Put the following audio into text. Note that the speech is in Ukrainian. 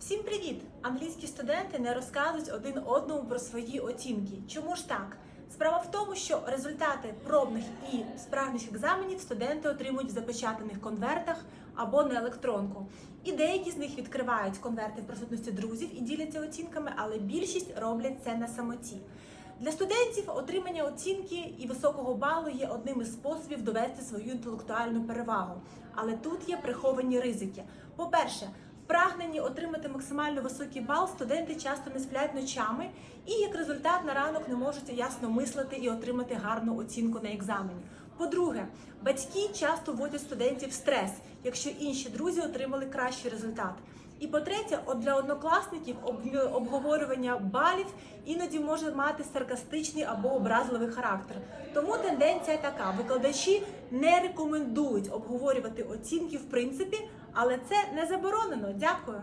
Всім привіт! Англійські студенти не розказують один одному про свої оцінки. Чому ж так? Справа в тому, що результати пробних і справжніх екзаменів студенти отримують в запечатаних конвертах або на електронку. І деякі з них відкривають конверти в присутності друзів і діляться оцінками, але більшість роблять це на самоті. Для студентів отримання оцінки і високого балу є одним із способів довести свою інтелектуальну перевагу. Але тут є приховані ризики. По-перше, прагненні отримати максимально високий бал студенти часто не сплять ночами і як результат на ранок не можуть ясно мислити і отримати гарну оцінку на екзамені. По-друге, батьки часто вводять студентів в стрес, якщо інші друзі отримали кращий результат. І по-третє, от для однокласників обговорювання балів іноді може мати саркастичний або образливий характер. Тому тенденція така: викладачі не рекомендують обговорювати оцінки в принципі, але це не заборонено. Дякую.